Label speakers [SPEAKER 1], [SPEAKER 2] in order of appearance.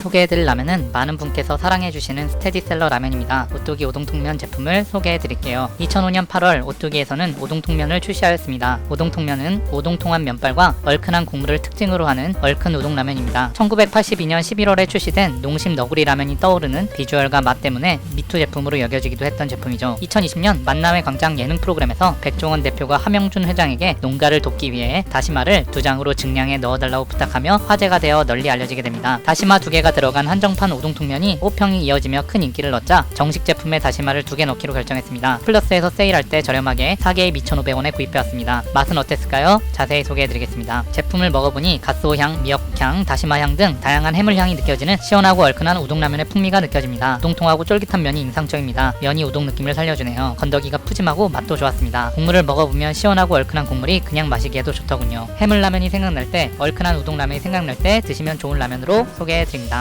[SPEAKER 1] 소개해드릴 라면은 많은 분께서 사랑해주시는 스테디셀러 라면입니다. 오뚜기 오동통면 제품을 소개해드릴게요. 2005년 8월 오뚜기에서는 오동통면을 출시하였습니다. 오동통면은 오동통한 면발과 얼큰한 국물을 특징으로 하는 얼큰 우동라면입니다. 1982년 11월에 출시된 농심 너구리 라면이 떠오르는 비주얼과 맛 때문에 미투 제품으로 여겨지기도 했던 제품이죠. 2020년 만남의 광장 예능 프로그램에서 백종원 대표가 함영준 회장에게 농가를 돕기 위해 다시마를 두 장으로 증량에 넣어달라고 부탁하며 화제가 되어 널리 알려지게 됩니다. 다시마 두 개가 들어간 한정판 우동통면이 호평이 이어지며 큰 인기를 얻자 정식 제품에 다시마를 두 개 넣기로 결정했습니다. 플러스에서 세일할 때 저렴하게 4개에 2,500원에 구입해왔습니다. 맛은 어땠을까요? 자세히 소개해드리겠습니다. 제품을 먹어보니 갓소향, 미역향, 다시마향 등 다양한 해물향이 느껴지는 시원하고 얼큰한 우동라면의 풍미가 느껴집니다. 우동통하고 쫄깃한 면이 인상적입니다. 면이 우동 느낌을 살려주네요. 건더기가 푸짐하고 맛도 좋았습니다. 국물을 먹어보면 시원하고 얼큰한 국물이 그냥 마시기에도 좋더군요. 해물라면이 생각날 때, 얼큰한 우동라면이 생각날 때 드시면 좋은 라면으로 소개해드립니다.